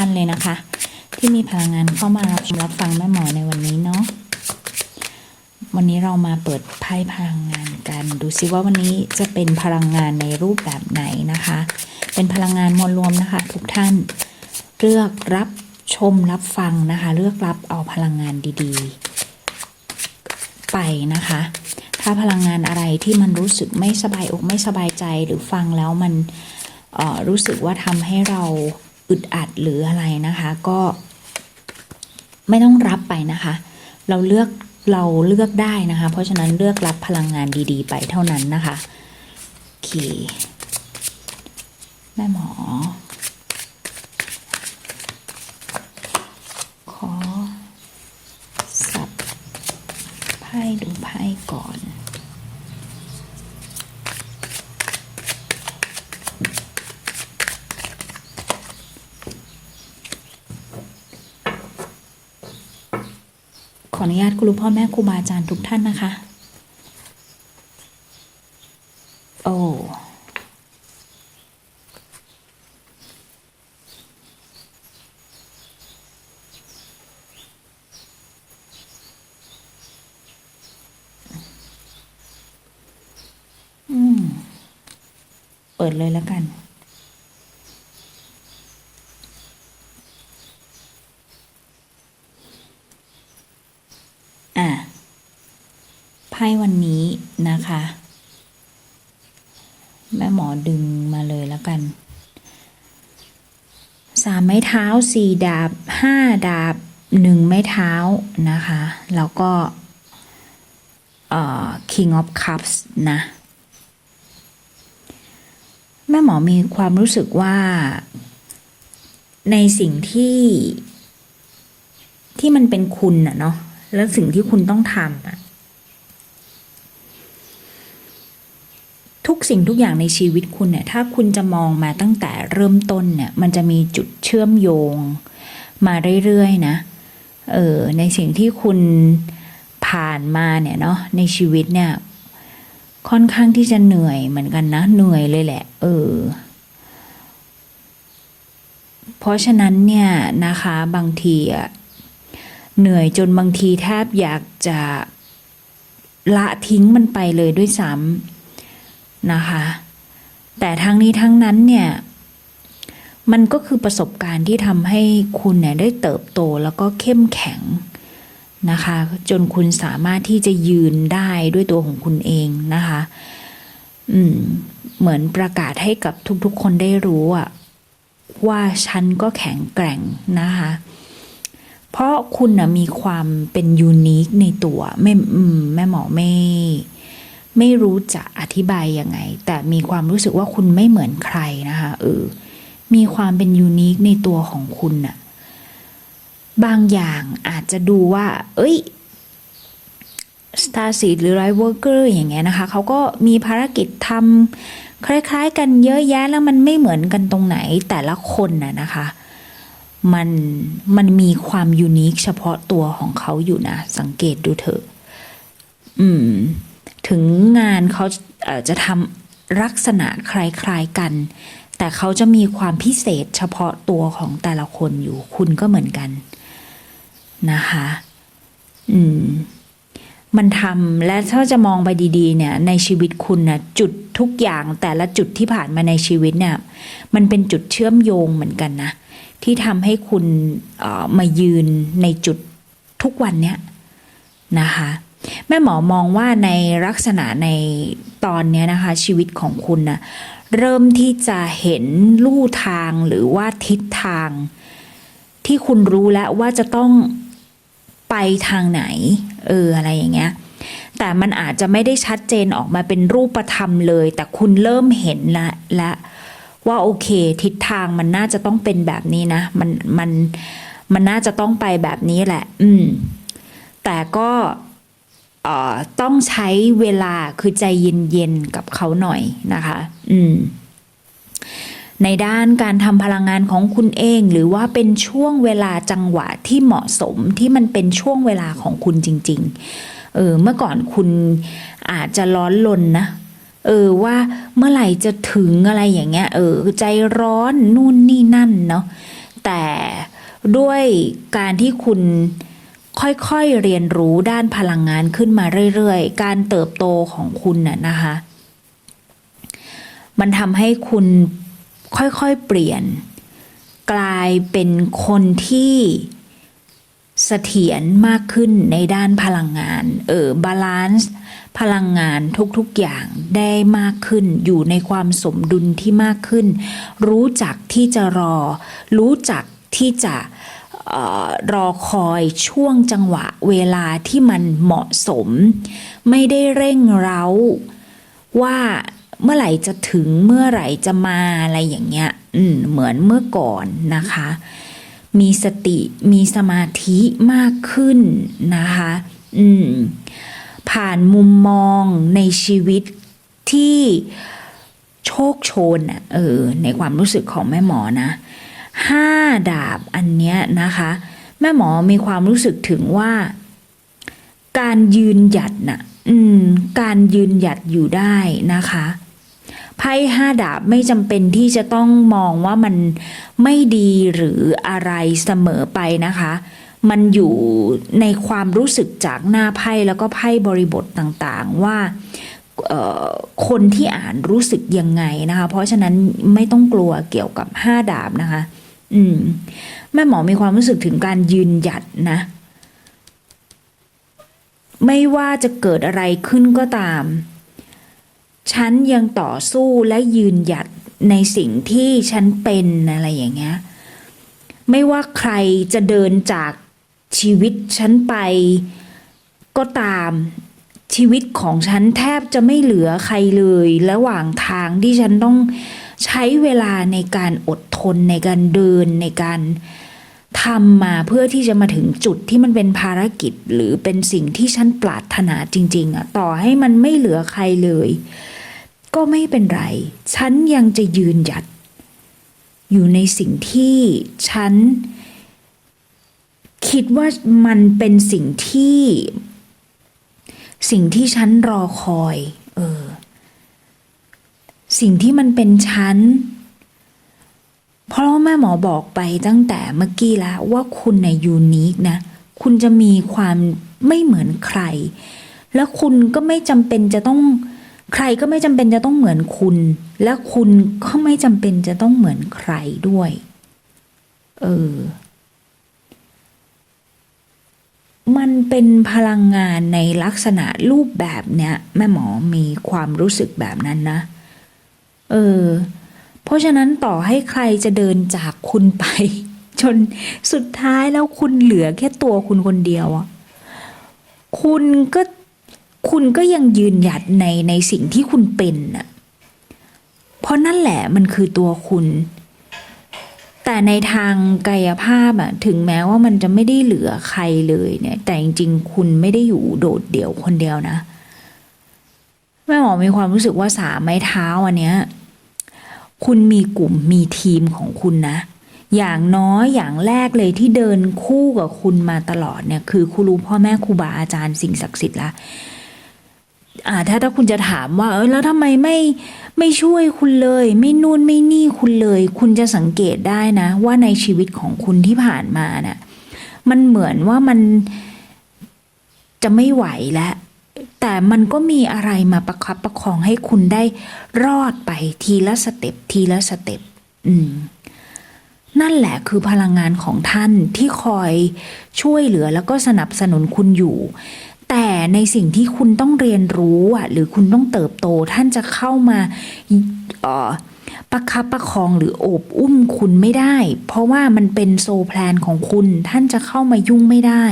ท่านเลยนะคะ ที่มีพลังงานเข้ามารับชมรับฟังแม่หมอในวันนี้เนาะวันนี้เรามาเปิดไพ่พลังงานกัน ดูซิว่าวันนี้จะเป็นพลังงานในรูปแบบไหนนะคะ เป็นพลังงานมวลรวมนะคะ ทุกท่านเลือกรับชมรับฟังนะคะ เลือกรับเอาพลังงานดีๆ ไปนะคะ ถ้าพลังงานอะไรที่มันรู้สึกไม่สบายอกไม่สบายใจหรือฟังแล้วมันออรู้สึกว่าทำให้เรา อึดอัดหรืออะไรนะคะ ก็ไม่ต้องรับไปนะคะ เราเลือกเราเลือกได้นะคะ เพราะฉะนั้นเลือกรับพลังงานดีๆ ไปเท่านั้นนะคะโอเคแม่หมอ ขอสับไพ่ดูไพ่ก่อน ขออนุญาตคุณลูพ่อแม่ครูบาอาจารย์ทุกท่านนะคะ โอ้เปิดเลยแล้วกัน อะไพ่วันนี้นะคะ แม่หมอดึงมาเลยแล้วกันสามไม้เท้าสี่ดาบห้าดาบหนึ่งไม้เท้านะคะ แล้วก็เอ่อ King of Cups นะ แม่หมอมีความรู้สึกว่า ในสิ่งที่ที่มันเป็นคุณน่ะเนาะแล้วสิ่งที่คุณต้องทำอะ ทุกสิ่งทุกอย่างในชีวิตคุณเนี่ยถ้าคุณจะมองมาตั้งแต่เริ่มต้นเนี่ยมันจะมีจุดเชื่อมโยง มาเรื่อยๆนะเออในสิ่งที่คุณผ่านมาเนี่ยเนาะในชีวิตเนี่ยค่อนข้างที่จะเหนื่อยเหมือนกันนะเหนื่อยเลยแหละ เออ เพราะฉะนั้นเนี่ยนะคะบางทีอะเหนื่อยจนบางทีแทบอยากจะละทิ้งมันไปเลยด้วยซ้ำ นะคะ แต่ทั้งนี้ทั้งนั้นเนี่ย มันก็คือประสบการณ์ที่ทำให้คุณเนี่ยได้เติบโตแล้วก็เข้มแข็งนะคะ จนคุณสามารถที่จะยืนได้ด้วยตัวของคุณเองนะคะ อืม เหมือนประกาศให้กับทุกๆคนได้รู้อะว่าฉันก็แข็งแกร่งนะคะ เพราะคุณนะมีความเป็นยูนิคในตัว ไม่แม่หมอไม่ ไม่รู้จะอธิบายยังไง แต่มีความรู้สึกว่าคุณไม่เหมือนใครนะคะเออมีความเป็นยูนิคในตัวของคุณน่ะบางอย่างอาจจะดูว่า เอ้ย Star Seed หรือ Light Worker อย่างเงี้ยนะคะเขาก็มีภารกิจทำคล้าย ๆ กันเยอะแยะแล้วมันไม่เหมือนกันตรงไหนแต่ละคนน่ะนะคะมันมันมีความยูนิคเฉพาะตัวของเขาอยู่นะ สังเกตดูเถอะ อืม ถึงงานเขาจะทำลักษณะคล้ายๆกัน แต่เขาจะมีความพิเศษเฉพาะตัวของแต่ละคนอยู่คุณก็เหมือนกันนะคะ อืม มันทำและถ้าจะมองไปดี ๆ เนี่ย ในชีวิตคุณนะจุดทุกอย่างแต่ละจุดที่ผ่านมาในชีวิตเนี่ย มันเป็นจุดเชื่อมโยงเหมือนกันนะที่ทำให้คุณออมายืนในจุดทุกวันเนี้ยนะคะ แม่หมอมองว่าในลักษณะในตอนนี้นะคะ ชีวิตของคุณนะเริ่มที่จะเห็นลู่ทางหรือว่าทิศทาง ที่คุณรู้แล้วว่าจะต้องไปทางไหน เอออะไรอย่างเงี้ยแต่มันอาจจะไม่ได้ชัดเจนออกมาเป็นรูปธรรมเลย แต่คุณเริ่มเห็นละละว่าโอเค ทิศทางมันน่าจะต้องเป็นแบบนี้นะมันมันมันน่าจะต้องไปแบบนี้แหละ อืม แต่ก็ ต้องใช้เวลาคือใจเย็นๆกับเขาหน่อยนะคะ อืมในด้านการทำพลังงานของคุณเอง หรือว่าเป็นช่วงเวลาจังหวะที่เหมาะสมที่มันเป็นช่วงเวลาของคุณจริง ๆ เออ เมื่อก่อนคุณอาจจะร้อนลนนะ เออว่าเมื่อไหร่จะถึงอะไรอย่างเงี้ย เออ ใจร้อนนู่นนี่นั่นเนาะแตแต่ด้วยการที่คุณ ค่อยๆเรียนรู้ด้านพลังงานขึ้นมาเรื่อยๆ การเติบโตของคุณน่ะนะคะ มันทำให้คุณค่อยๆเปลี่ยน กลายเป็นคนที่เสถียรมากขึ้นในด้านพลังงาน เออบาลานซ์พลังงานทุกๆอย่างได้มากขึ้น อยู่ในความสมดุลที่มากขึ้น รู้จักที่จะรอ รู้จักที่จะ รอคอยช่วงจังหวะเวลาที่มันเหมาะสม ไม่ได้เร่งเร้าว่าเมื่อไหร่จะถึงเมื่อไหร่จะมาอะไรอย่างเงี้ยอืมเหมือนเมื่อก่อนนะคะ มีสติมีสมาธิมากขึ้นนะคะอืมผ่านมุมมองในชีวิตที่โชคโชนอะเออในความรู้สึกของแม่หมอนะ ห้าดาบอันเนี้ยนะคะ แม่หมอมีความรู้สึกถึงว่า การยืนหยัดน่ะอืม การยืนหยัดอยู่ได้นะคะไพ่ห้าดาบไม่จำเป็นที่จะต้องมองว่ามันไม่ดีหรืออะไรเสมอไปนะคะ มันอยู่ในความรู้สึกจากหน้าไพ่แล้วก็ไพ่บริบทต่างๆว่าคนที่อ่านรู้สึกยังไงนะคะ เพราะฉะนั้นไม่ต้องกลัวเกี่ยวกับห้าดาบนะคะ อืม แม่หมอมีความรู้สึกถึงการยืนหยัดนะ ไม่ว่าจะเกิดอะไรขึ้นก็ตาม ฉันยังต่อสู้และยืนหยัดในสิ่งที่ฉันเป็นอะไรอย่างเงี้ย ไม่ว่าใครจะเดินจากชีวิตฉันไปก็ตามชีวิตของฉันแทบจะไม่เหลือใครเลยระหว่างทางที่ฉันต้อง ใช้เวลาในการอดทนในการเดินในการทำมาเพื่อที่จะมาถึงจุดที่มันเป็นภารกิจ หรือเป็นสิ่งที่ฉันปรารถนาจริง ๆอะต่อให้มันไม่เหลือใครเลย ก็ไม่เป็นไร ฉันยังจะยืนหยัด อยู่ในสิ่งที่ฉัน คิดว่ามันเป็นสิ่งที่ สิ่งที่ฉันรอคอย เออ สิ่งที่มันเป็นฉันเพราะว่าแม่หมอบอกไปตั้งแต่เมื่อกี้แล้วว่าคุณในยูนิคนะ คุณจะมีความไม่เหมือนใคร แล้วคุณก็ไม่จำเป็นจะต้องใครก็ไม่จำเป็นจะต้องเหมือนคุณ และคุณก็ไม่จำเป็นจะต้องเหมือนใครด้วย เออ มันเป็นพลังงานในลักษณะรูปแบบเนี้ยแม่หมอมีความรู้สึกแบบนั้นนะ เออ เพราะฉะนั้นต่อให้ใครจะเดินจากคุณไป จนสุดท้ายแล้วคุณเหลือแค่ตัวคุณคนเดียวอะคุณก็คุณก็ยังยืนหยัดในในสิ่งที่คุณเป็นน่ะ เพราะนั่นแหละมันคือตัวคุณ แต่ในทางกายภาพอะถึงแม้ว่ามันจะไม่ได้เหลือใครเลยเนี่ย แต่จริงๆ คุณไม่ได้อยู่โดดเดี่ยวคนเดียวนะ แม่หมอมีความรู้สึกว่าสามไม้เท้าอันเนี้ย คุณมีกลุ่มมีทีมของคุณนะ อย่างน้อยอย่างแรกเลยที่เดินคู่กับคุณมาตลอดเนี่ย คือครูรู้พ่อแม่ครูบาอาจารย์สิ่งศักดิ์สิทธิ์ละอ่าถ้าถ้าคุณจะถามว่า เออแล้วทำไมไม่ไม่ช่วยคุณเลย ไม่นู่นไม่นี่คุณเลย คุณจะสังเกตได้นะ ว่าในชีวิตของคุณที่ผ่านมานี่ยมันเหมือนว่ามันจะไม่ไหวแล้ว แต่มันก็มีอะไรมาประคับประคองให้คุณได้รอดไปทีละสเต็ปทีละสเต็ปอืมนั่นแหละคือพลังงานของท่านที่คอยช่วยเหลือแล้วก็สนับสนุนคุณอยู่ แต่ในสิ่งที่คุณต้องเรียนรู้อะหรือคุณต้องเติบโตท่านจะเข้ามาเอ่อ ประคับประคองหรือโอบอุ้มคุณไม่ได้ เพราะว่ามันเป็นโซแพลนของคุณท่านจะเข้ามายุ่งไม่ได้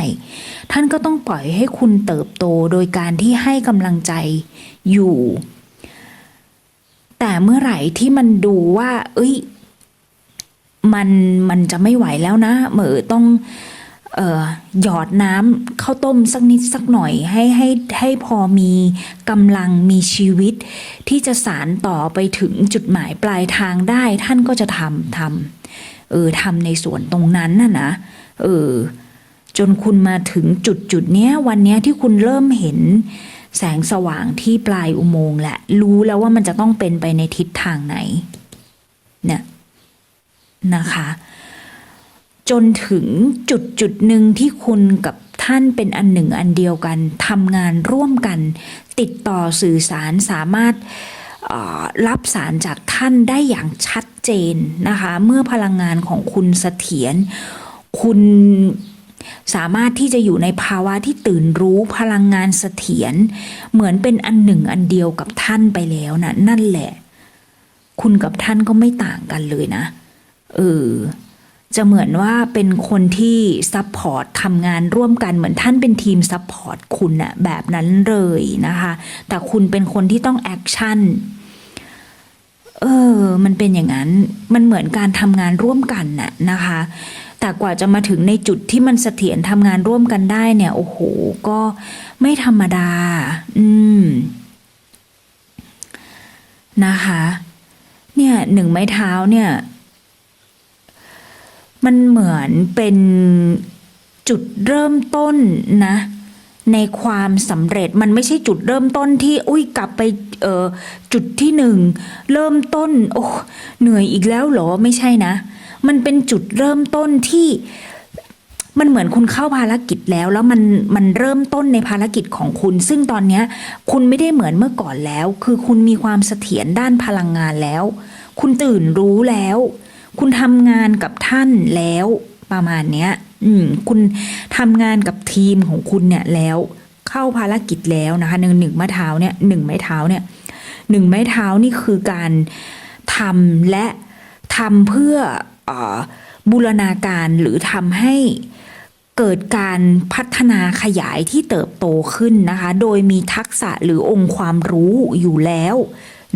ท่านก็ต้องปล่อยให้คุณเติบโตโดยการที่ให้กำลังใจอยู่ แต่เมื่อไหร่ที่มันดูว่า เอ้ย มันมันจะไม่ไหวแล้วนะเหมือต้อง หยอดน้ำข้าวต้มสักนิดสักหน่อยให้ให้ให้พอมีกำลังมีชีวิต ที่จะสารต่อไปถึงจุดหมายปลายทางได้ ท่านก็จะทำทำเออทำในส่วนตรงนั้นน่ะนะเออจนคุณมาถึงจุดจุดเนี้ยวันเนี้ยที่คุณเริ่มเห็นแสงสว่างที่ปลายอุโมงค์แหละรู้แล้วว่ามันจะต้องเป็นไปในทิศทางไหนเนี่ยนะคะ จนถึงจุดจุดหนึ่งที่คุณกับท่านเป็นอันหนึ่งอันเดียวกันทำงานร่วมกัน ติดต่อสื่อสารสามารถรับสารจากท่านได้อย่างชัดเจนนะคะ เมื่อพลังงานของคุณเสถียรคุณสามารถที่จะอยู่ในภาวะที่ตื่นรู้พลังงานเสถียรเหมือนเป็นอันหนึ่งอันเดียวกับท่านไปแล้วนะนั่นแหละ คุณกับท่านก็ไม่ต่างกันเลยนะ เออ จะเหมือนว่าเป็นคนที่ซัพพอร์ตทำงานร่วมกันเหมือนท่านเป็นทีมซัพพอร์ตคุณอะแบบนั้นเลยนะคะ แต่คุณเป็นคนที่ต้องแอคชั่นเออ มันเป็นอย่างนั้น มันเหมือนการทำงานร่วมกันน่ะนะคะ แต่กว่าจะมาถึงในจุดที่มันเสถียรทำงานร่วมกันได้เนี่ย โอ้โห ก็ไม่ธรรมดา อืม นะคะ เนี่ยหนึ่งไม้เท้าเนี่ย มันเหมือนเป็นจุดเริ่มต้นนะ ในความสำเร็จมันไม่ใช่จุดเริ่มต้นที่อุ้ยกลับไปเออจุดที่หนึ่งเริ่มต้น โอ้เหนื่อยอีกแล้วเหรอไม่ใช่นะ มันเป็นจุดเริ่มต้นที่มันเหมือนคุณเข้าภารกิจแล้ว แล้วมันมันเริ่มต้นในภารกิจของคุณ ซึ่งตอนนี้คุณไม่ได้เหมือนเมื่อก่อนแล้ว คือคุณมีความเสถียรด้านพลังงานแล้ว คุณตื่นรู้แล้ว คุณทำงานกับท่านแล้วประมาณเนี้ย อืม คุณทำงานกับทีมของคุณเนี่ยแล้วเข้าภารกิจแล้วนะคะหนึ่งหนึ่งไม้เท้าเนี่ยหนึ่งไม้เท้าเนี่ยหนึ่งไม้เท้านี่คือการทำและทำเพื่ออบูรณาการหรือทำให้เกิดการพัฒนาขยายที่เติบโตขึ้นนะคะ โดยมีทักษะหรือองค์ความรู้อยู่แล้ว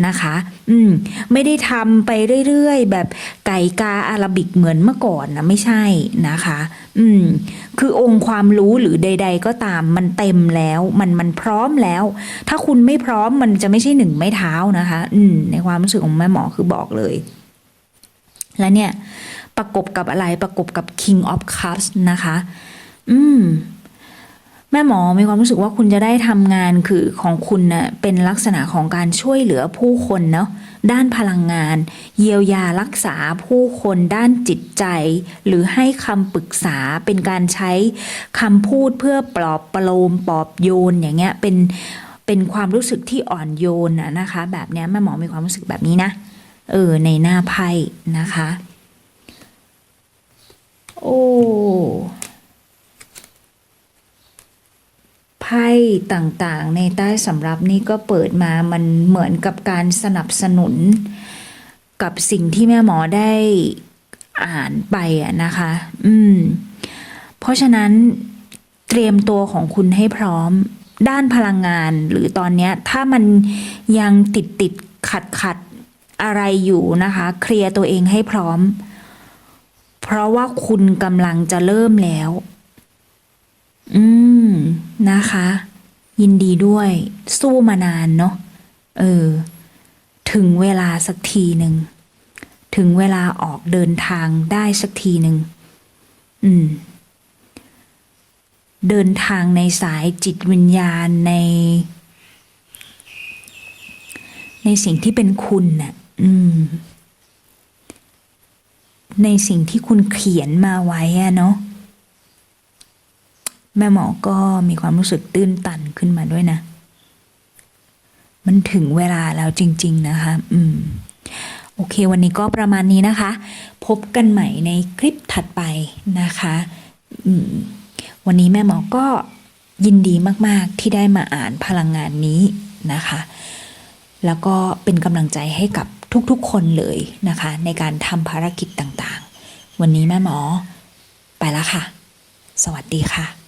นะคะ อืม ไม่ได้ทำไปเรื่อยๆ แบบไก่กาอาราบิกเหมือนเมื่อก่อนนะไม่ใช่นะคะ อืม คือองค์ความรู้หรือใด ๆ ก็ตามมันเต็มแล้ว มันมันพร้อมแล้ว ถ้าคุณไม่พร้อมมันจะไม่ใช่หนึ่งไม้เท้านะคะ อืม ในความรู้สึกของแม่หมอคือบอกเลย และเนี่ย ประกบกับอะไรประกบกับ King of Cups นะคะ อืม แม่หมอมีความรู้สึกว่าคุณจะได้ทำงานคือของคุณนะ่ะเป็นลักษณะของการช่วยเหลือผู้คนเนาะด้านพลังงาน เยียวยารักษาผู้คนด้านจิตใจ หรือให้คำปรึกษาเป็นการใช้คำพูดเพื่อปลอบประโลมปลอบโยนอย่างเงี้ยเป็นเป็นความรู้สึกที่อ่อนโยนนะนะคะ แบบเนี้ยแม่หมอมีความรู้สึกแบบนี้นะเออในหน้าไพ่นะคะ โอ้ ไพ่ต่างๆ ในใต้สำรับนี่ก็เปิดมามันเหมือนกับการสนับสนุน กับสิ่งที่แม่หมอได้อ่านไปอะนะคะ อืม เพราะฉะนั้นเตรียมตัวของคุณให้พร้อม ด้านพลังงานหรือตอนนี้ถ้ามันยังติดติดขัดขัดอะไรอยู่นะคะ เคลียร์ตัวเองให้พร้อม เพราะว่าคุณกำลังจะเริ่มแล้ว อืม นะคะ ยินดีด้วย สู้มานานเนาะเออ ถึงเวลาสักทีหนึ่ง ถึงเวลาออกเดินทางได้สักทีหนึ่ง อืม เดินทางในสายจิตวิญญาณใน ในสิ่งที่เป็นคุณน่ะ อืม ในสิ่งที่คุณเขียนมาไว้อะเนาะ แม่หมอก็มีความรู้สึกตื้นตันขึ้นมาด้วยนะ มันถึงเวลาแล้วจริง ๆ นะคะ อืม โอเค วันนี้ก็ประมาณนี้นะคะ พบกันใหม่ในคลิปถัดไปนะคะ อืม วันนี้แม่หมอก็ยินดีมาก ๆ ที่ได้มาอ่านพลังงานนี้นะคะ แล้วก็เป็นกำลังใจให้กับทุก ๆ คนเลยนะคะ ในการทำภารกิจต่าง ๆ วันนี้แม่หมอไปแล้วค่ะ สวัสดีค่ะ